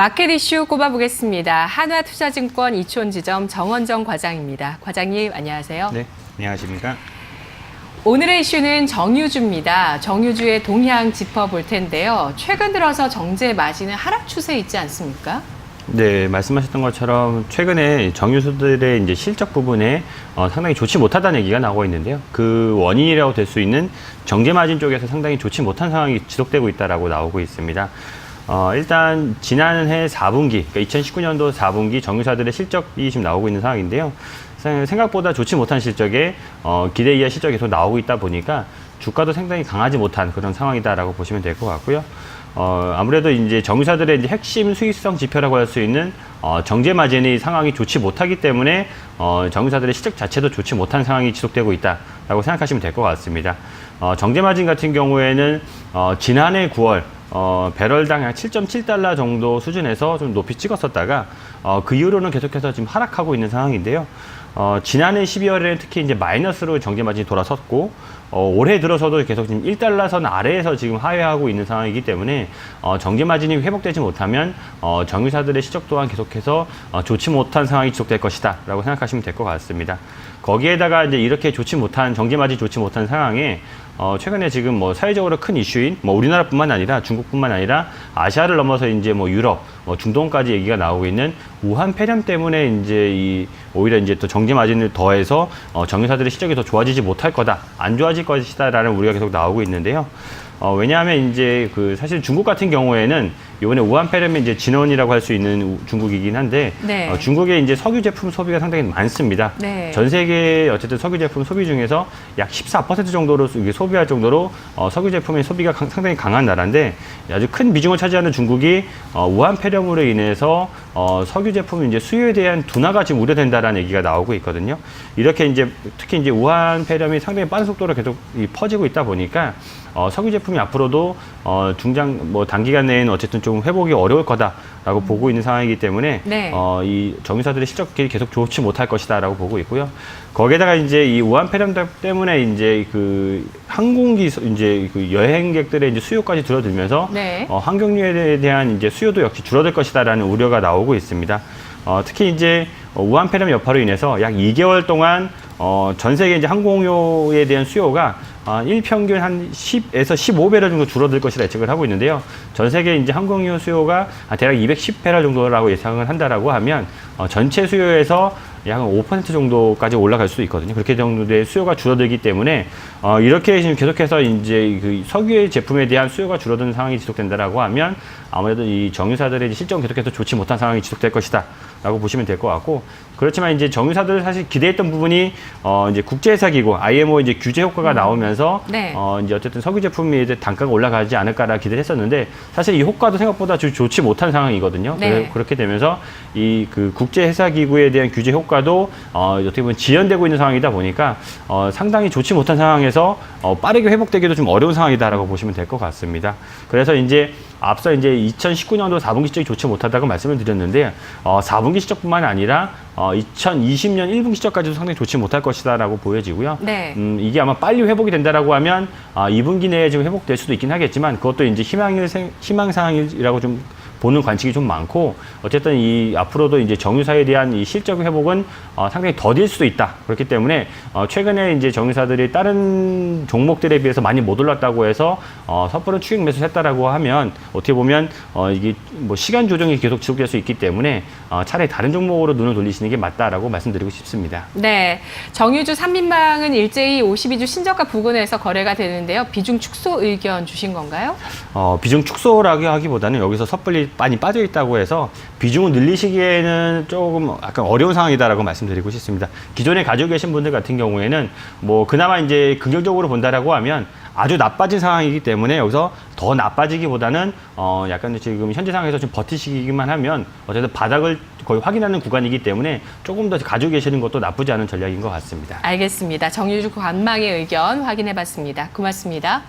마켓 이슈 꼽아보겠습니다. 한화투자증권 이촌지점 정원정 과장입니다. 과장님 안녕하세요. 네, 안녕하십니까? 오늘의 이슈는 정유주입니다. 정유주의 동향 짚어볼 텐데요. 최근 들어서 정제 마진은 하락 추세 있지 않습니까? 네, 말씀하셨던 것처럼 최근에 정유수들의 이제 실적 부분에 어, 상당히 좋지 못하다는 얘기가 나오고 있는데요. 그 원인이라고 될 수 있는 정제 마진 쪽에서 상당히 좋지 못한 상황이 지속되고 있다라고 나오고 있습니다. 어, 일단 지난해 4분기, 그러니까 2019년도 4분기 정유사들의 실적이 지금 나오고 있는 상황인데요. 생- 생각보다 좋지 못한 실적에 어, 기대 이하 실적이 계속 나오고 있다 보니까 주가도 상당히 강하지 못한 그런 상황이다라고 보시면 될 것 같고요. 어, 아무래도 이제 정유사들의 이제 핵심 수익성 지표라고 할 수 있는 어, 정제 마진의 상황이 좋지 못하기 때문에 어, 정유사들의 실적 자체도 좋지 못한 상황이 지속되고 있다라고 생각하시면 될 것 같습니다. 어, 정제 마진 같은 경우에는 어, 지난해 9월 어, 배럴당 약 7.7달러 정도 수준에서 좀 높이 찍었었다가 어, 그 이후로는 계속해서 지금 하락하고 있는 상황인데요. 어, 지난해 12월에는 특히 이제 마이너스로 정제 마진이 돌아섰고 어, 올해 들어서도 계속 지금 1달러 선 아래에서 지금 하회하고 있는 상황이기 때문에 어, 정제 마진이 회복되지 못하면 어, 정유사들의 실적 또한 계속해서 어, 좋지 못한 상황이 지속될 것이다라고 생각하시면 될 것 같습니다. 거기에다가 이제 이렇게 좋지 못한 정제 마진이 좋지 못한 상황에 어, 최근에 지금 뭐 사회적으로 큰 이슈인 뭐 우리나라뿐만 아니라 중국뿐만 아니라 아시아를 넘어서 이제 뭐 유럽, 뭐 중동까지 얘기가 나오고 있는 우한 폐렴 때문에 이제 이 오히려 이제 또 정제 마진을 더해서 어, 정유사들의 실적이 더 좋아지지 못할 거다, 안 좋아질 것이다라는 우려가 계속 나오고 있는데요. 어, 왜냐하면 이제 그 사실 중국 같은 경우에는 이번에 우한 폐렴의 이제 진원이라고 할 수 있는 우- 중국이긴 한데 네. 어, 중국의 이제 석유 제품 소비가 상당히 많습니다. 네. 전 세계 어쨌든 석유 제품 소비 중에서 약 14% 정도로 소비할 정도로 어, 석유 제품의 소비가 강- 상당히 강한 나라인데 아주 큰 비중을 차지하는 중국이 어, 우한 폐렴으로 인해서 어, 석유 제품 이제 수요에 대한 둔화가 지금 우려된다라는 얘기가 나오고 있거든요. 이렇게 이제 특히 이제 우한 폐렴이 상당히 빠른 속도로 계속 이 퍼지고 있다 보니까 어, 석유 제품이 앞으로도 어, 중장 뭐 단기간 내에는 어쨌든 좀 회복이 어려울 거다 라고 보고 있는 상황이기 때문에 네. 어, 이 정유사들의 실적이 계속 좋지 못할 것이다 라고 보고 있고요. 거기에다가 이제 이 우한 폐렴 때문에 이제 그 항공기 수- 이제 그 여행객들의 이제 수요까지 줄어들면서 네. 어, 항공유에 대한 이제 수요도 역시 줄어들 것이다라는 우려가 나오고 있습니다. 어, 특히 이제 어, 우한 폐렴 여파로 인해서 약 2개월 동안 어, 전 세계 이제 항공유에 대한 수요가 아, 일평균 한 10에서 15배럴 정도 줄어들 것이라 예측을 하고 있는데요. 전 세계 이제 항공유 수요가 아, 대략 210배럴 정도라고 예상을 한다라고 하면 어, 전체 수요에서 약 5% 정도까지 올라갈 수도 있거든요. 그렇게 정도의 수요가 줄어들기 때문에 어, 이렇게 지금 계속해서 이제 그 석유의 제품에 대한 수요가 줄어드는 상황이 지속된다라고 하면 아무래도 이 정유사들의 실적은 계속해서 좋지 못한 상황이 지속될 것이다 라고 보시면 될 것 같고 그렇지만 이제 정유사들 사실 기대했던 부분이 어, 이제 국제회사기구 IMO 이제 규제 효과가 나오면서 네. 어, 이제 어쨌든 석유 제품이 이제 단가가 올라가지 않을까라 기대를 했었는데 사실 이 효과도 생각보다 좀 좋지 못한 상황이거든요. 네. 그래- 그렇게 되면서 이 그 국제회사기구에 대한 규제 효과도 어, 어떻게 보면 지연되고 있는 상황이다 보니까 어, 상당히 좋지 못한 상황에서 어, 빠르게 회복되기도 좀 어려운 상황이다라고 보시면 될 것 같습니다. 그래서 이제 앞서 이제 2019년도 4분기 실적이 좋지 못하다고 말씀을 드렸는데 어, 4분기 실적뿐만 아니라 어, 2020년 1분기 실적까지도 상당히 좋지 못할 것이다라고 보여지고요. 네. 음, 이게 아마 빨리 회복이 된다라고 하면 아, 2분기 내에 지금 회복될 수도 있긴 하겠지만 그것도 이제 희망일 생- 희망 사항이라고 좀 보는 관측이 좀 많고 어쨌든 이 앞으로도 이제 정유사에 대한 이 실적 회복은 어, 상당히 더딜 수도 있다. 그렇기 때문에 어, 최근에 이제 정유사들이 다른 종목들에 비해서 많이 못 올랐다고 해서 어, 섣부른 추격 매수를 했다라고 하면 어떻게 보면 어, 이게 뭐 시간 조정이 계속 지속될 수 있기 때문에 어, 차라리 다른 종목으로 눈을 돌리시는 게 맞다라고 말씀드리고 싶습니다. 네. 정유주 3인방은 일제히 52주 신저가 부근에서 거래가 되는데요. 비중 축소 의견 주신 건가요? 어, 비중 축소라고 하기보다는 여기서 섣불리 많이 빠져 있다고 해서 비중을 늘리시기에는 조금 약간 어려운 상황이다라고 말씀드리고 싶습니다. 기존에 가지고 계신 분들 같은 경우에는 뭐 그나마 이제 긍정적으로 본다라고 하면 아주 나빠진 상황이기 때문에 여기서 더 나빠지기보다는 어 약간 지금 현재 상황에서 좀 버티시기만 하면 어쨌든 바닥을 거의 확인하는 구간이기 때문에 조금 더 가지고 계시는 것도 나쁘지 않은 전략인 것 같습니다. 알겠습니다. 정유주 관망의 의견 확인해 봤습니다. 고맙습니다.